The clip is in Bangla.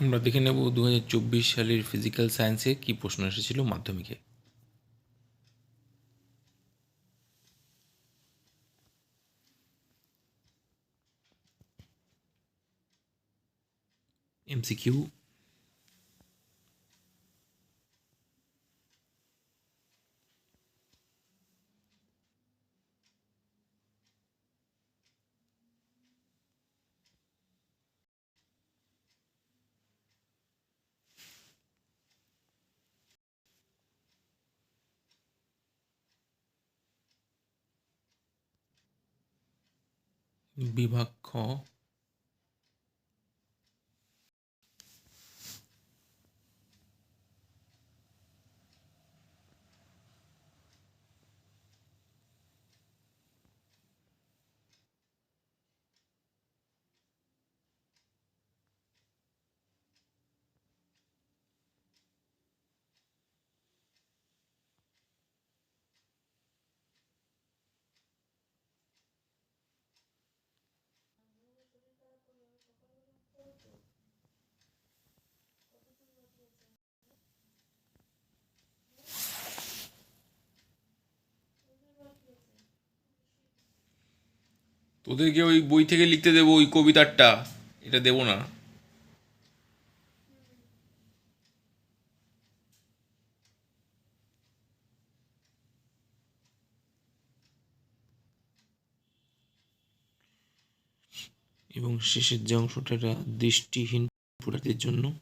আমরা দেখে নেব দু হাজার চব্বিশ সালের ফিজিক্যাল সায়েন্সে কি প্রশ্ন এসেছিল মাধ্যমিকে। এমসিকিউ বিভাগ খ তোদেরকে ওই বই থেকে লিখতে দেবো, ওই কবিতারটা। এটা দেবো না। এবং শেষের যে অংশটা দৃষ্টিহীন পুরাদের জন্য।